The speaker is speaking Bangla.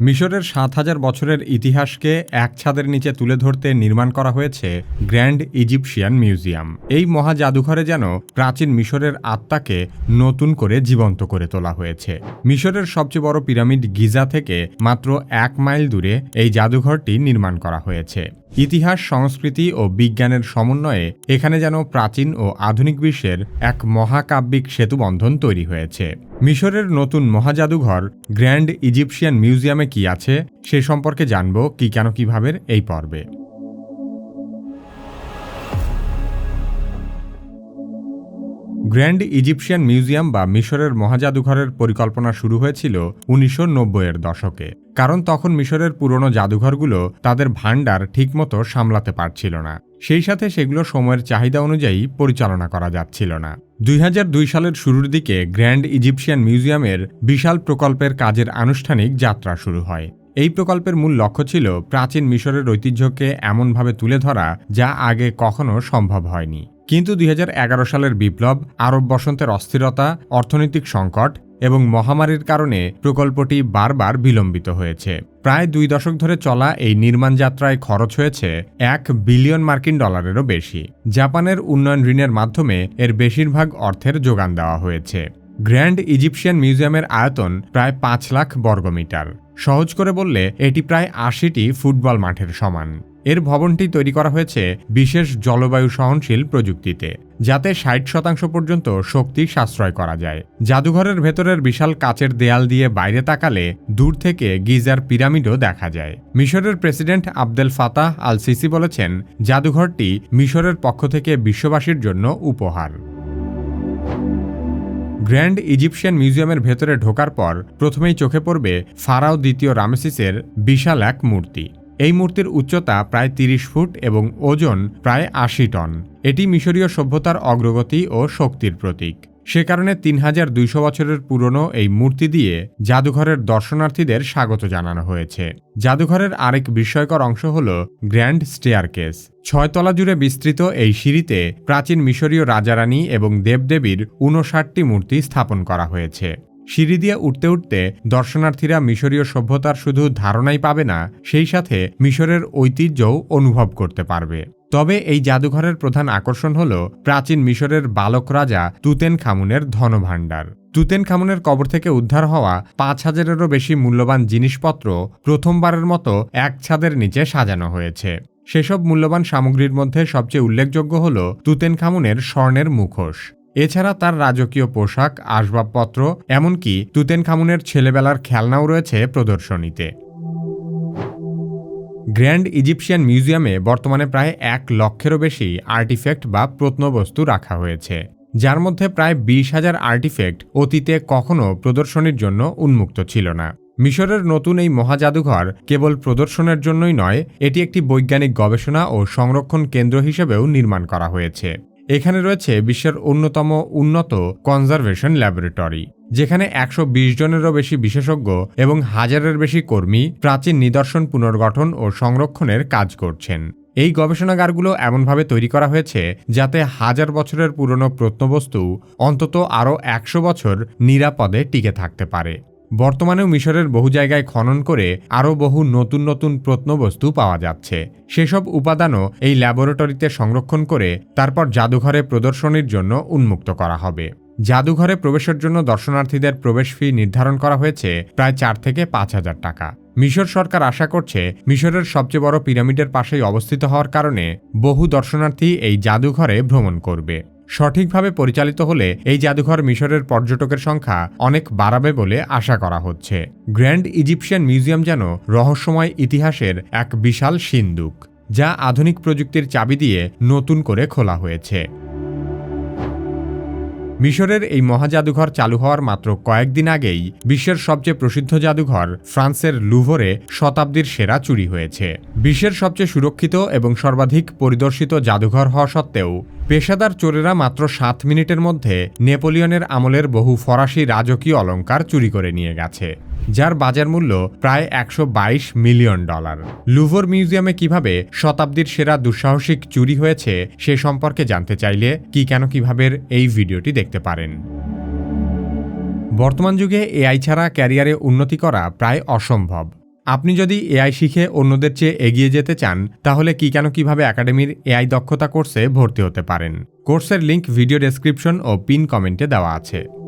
মিশরের সাত হাজার বছরের ইতিহাসকে এক ছাদের নিচে তুলে ধরতে নির্মাণ করা হয়েছে গ্র্যান্ড ইজিপশিয়ান মিউজিয়াম। এই মহা জাদুঘরে যেন প্রাচীন মিশরের আত্মাকে নতুন করে জীবন্ত করে তোলা হয়েছে। মিশরের সবচেয়ে বড় পিরামিড গিজা থেকে মাত্র এক মাইল দূরে এই জাদুঘরটি নির্মাণ করা হয়েছে। ইতিহাস, সংস্কৃতি ও বিজ্ঞানের সমন্বয়ে এখানে যেন প্রাচীন ও আধুনিক বিশ্বের এক মহাকাব্যিক সেতুবন্ধন তৈরি হয়েছে। মিশরের নতুন মহাজাদুঘর গ্র্যান্ড ইজিপশিয়ান মিউজিয়ামে কি আছে, সে সম্পর্কে জানব কি কেন কীভাবে এই পর্বে। গ্র্যান্ড ইজিপশিয়ান মিউজিয়াম বা মিশরের মহাজাদুঘরের পরিকল্পনা শুরু হয়েছিল উনিশশো এর দশকে, কারণ তখন মিশরের পুরনো জাদুঘরগুলো তাদের ভাণ্ডার ঠিকমতো সামলাতে পারছিল না। সেই সাথে সেগুলো সময়ের চাহিদা অনুযায়ী পরিচালনা করা যাচ্ছিল না। দুই হাজার দুই সালের শুরুর দিকে গ্র্যান্ড ইজিপশিয়ান মিউজিয়ামের বিশাল প্রকল্পের কাজের আনুষ্ঠানিক যাত্রা শুরু হয়। এই প্রকল্পের মূল লক্ষ্য ছিল প্রাচীন মিশরের ঐতিহ্যকে এমনভাবে তুলে ধরা যা আগে কখনো সম্ভব হয়নি। কিন্তু দুই হাজার এগারো সালের বিপ্লব, আরব বসন্তের অস্থিরতা, অর্থনৈতিক সংকট এবং মহামারীর কারণে প্রকল্পটি বারবার বিলম্বিত হয়েছে। প্রায় দুই দশক ধরে চলা এই নির্মাণ যাত্রায় খরচ হয়েছে এক বিলিয়ন মার্কিন ডলারেরও বেশি। জাপানের উন্নয়ন ঋণের মাধ্যমে এর বেশিরভাগ অর্থের যোগান দেওয়া হয়েছে। গ্র্যান্ড ইজিপশিয়ান মিউজিয়ামের আয়তন প্রায় পাঁচ লাখ বর্গমিটার। সহজ করে বললে, এটি প্রায় আশিটি ফুটবল মাঠের সমান। এর ভবনটি তৈরি করা হয়েছে বিশেষ জলবায়ু সহনশীল প্রযুক্তিতে, যাতে ষাট শতাংশ পর্যন্ত শক্তি সাশ্রয় করা যায়। জাদুঘরের ভেতরের বিশাল কাচের দেয়াল দিয়ে বাইরে তাকালে দূর থেকে গিজার পিরামিডও দেখা যায়। মিশরের president Abdel Fattah al Sisi বলেছেন, জাদুঘরটি মিশরের পক্ষ থেকে বিশ্ববাসীর জন্য উপহার। গ্র্যান্ড ইজিপশিয়ান মিউজিয়ামের ভেতরে ঢোকার পর প্রথমেই চোখে পড়বে ফারাও দ্বিতীয় রামেসিসের বিশাল এক মূর্তি। এই মূর্তির উচ্চতা প্রায় তিরিশ ফুট এবং ওজন প্রায় আশি টন। এটি মিশরীয় সভ্যতার অগ্রগতি ও শক্তির প্রতীক। সে কারণে তিন হাজার দুইশো বছরের পুরনো এই মূর্তি দিয়ে জাদুঘরের দর্শনার্থীদের স্বাগত জানানো হয়েছে। জাদুঘরের আরেক বিস্ময়কর অংশ হল গ্র্যান্ড স্টেয়ারকেস। ছয়তলা জুড়ে বিস্তৃত এই সিঁড়িতে প্রাচীন মিশরীয় রাজারানী এবং দেবদেবীর ঊনষাটটি মূর্তি স্থাপন করা হয়েছে। সিঁড়ি দিয়ে উঠতে উঠতে দর্শনার্থীরা মিশরীয় সভ্যতার শুধু ধারণাই পাবে না, সেই সাথে মিশরের ঐতিহ্যও অনুভব করতে পারবে। তবে এই জাদুঘরের প্রধান আকর্ষণ হল প্রাচীন মিশরের বালক রাজা তুতেন খামুনের ধনভাণ্ডার। তুতেন খামুনের কবর থেকে উদ্ধার হওয়া পাঁচ হাজারেরও বেশি মূল্যবান জিনিসপত্র প্রথমবারের মতো এক ছাদের নিচে সাজানো হয়েছে। সেসব মূল্যবান সামগ্রীর মধ্যে সবচেয়ে উল্লেখযোগ্য হল তুতেন খামুনের স্বর্ণের মুখোশ। এছাড়া তার রাজকীয় পোশাক, আসবাবপত্র, এমনকি তুতেন খামুনের ছেলেবেলার খেলনাও রয়েছে প্রদর্শনীতে। গ্র্যান্ড ইজিপশিয়ান মিউজিয়ামে বর্তমানে প্রায় এক লক্ষেরও বেশি আর্টিফ্যাক্ট বা প্রত্নবস্তু রাখা হয়েছে, যার মধ্যে প্রায় বিশ হাজার আর্টিফ্যাক্ট অতীতে কখনও প্রদর্শনীর জন্য উন্মুক্ত ছিল না। মিশরের নতুন এই মহাজাদুঘর কেবল প্রদর্শনের জন্যই নয়, এটি একটি বৈজ্ঞানিক গবেষণা ও সংরক্ষণ কেন্দ্র হিসেবেও নির্মাণ করা হয়েছে। এখানে রয়েছে বিশ্বের অন্যতম উন্নত কনজারভেশন ল্যাবরেটরি, যেখানে একশো বিশ জনেরও বেশি বিশেষজ্ঞ এবং হাজারের বেশি কর্মী প্রাচীন নিদর্শন পুনর্গঠন ও সংরক্ষণের কাজ করছেন। এই গবেষণাগারগুলো এমনভাবে তৈরি করা হয়েছে যাতে হাজার বছরের পুরনো প্রত্নবস্তু অন্তত আরও একশো বছর নিরাপদে টিকে থাকতে পারে। বর্তমানেও মিশরের বহু জায়গায় খনন করে আরও বহু নতুন নতুন প্রত্নবস্তু পাওয়া যাচ্ছে। সেসব উপাদানও এই ল্যাবরেটরিতে সংরক্ষণ করে তারপর জাদুঘরে প্রদর্শনীর জন্য উন্মুক্ত করা হবে। জাদুঘরে প্রবেশের জন্য দর্শনার্থীদের প্রবেশ ফি নির্ধারণ করা হয়েছে প্রায় চার থেকে পাঁচ হাজার টাকা। মিশর সরকার আশা করছে মিশরের সবচেয়ে বড় পিরামিডের পাশেই অবস্থিত হওয়ার কারণে বহু দর্শনার্থী এই জাদুঘরে ভ্রমণ করবে। সঠিকভাবে পরিচালিত হলে এই জাদুঘর মিশরের পর্যটকের সংখ্যা অনেক বাড়াবে বলে আশা করা হচ্ছে। গ্র্যান্ড ইজিপশিয়ান মিউজিয়াম যেন রহস্যময় ইতিহাসের এক বিশাল সিন্দুক, যা আধুনিক প্রযুক্তির চাবি দিয়ে নতুন করে খোলা হয়েছে। মিশরের এই মহাজাদুঘর চালু হওয়ার মাত্র কয়েকদিন আগেই বিশ্বের সবচেয়ে প্রসিদ্ধ জাদুঘর ফ্রান্সের লুভরে শতাব্দীর সেরা চুরি হয়েছে। বিশ্বের সবচেয়ে সুরক্ষিত এবং সর্বাধিক পরিদর্শিত জাদুঘর হওয়া সত্ত্বেও পেশাদার চোরেরা মাত্র সাত মিনিটের মধ্যে নেপোলিয়নের আমলের বহু ফরাসি রাজকীয় অলঙ্কার চুরি করে নিয়ে গেছে। যার বাজার মূল্য প্রায় একশো বাইশ মিলিয়ন ডলার। লুভর মিউজিয়ামে কীভাবে শতাব্দীর সেরা দুঃসাহসিক চুরি হয়েছে সে সম্পর্কে জানতে চাইলে কি কেন কীভাবে এই ভিডিওটি দেখতে পারেন। বর্তমান যুগে এআই ছাড়া ক্যারিয়ারে উন্নতি করা প্রায় অসম্ভব। আপনি যদি এআই শিখে অন্যদের চেয়ে এগিয়ে যেতে চান, তাহলে কি কেন কীভাবে একাডেমির এআই দক্ষতা কোর্সে ভর্তি হতে পারেন? কোর্সের লিংক ভিডিও ডেসক্রিপশন ও পিন কমেন্টে দেওয়া আছে।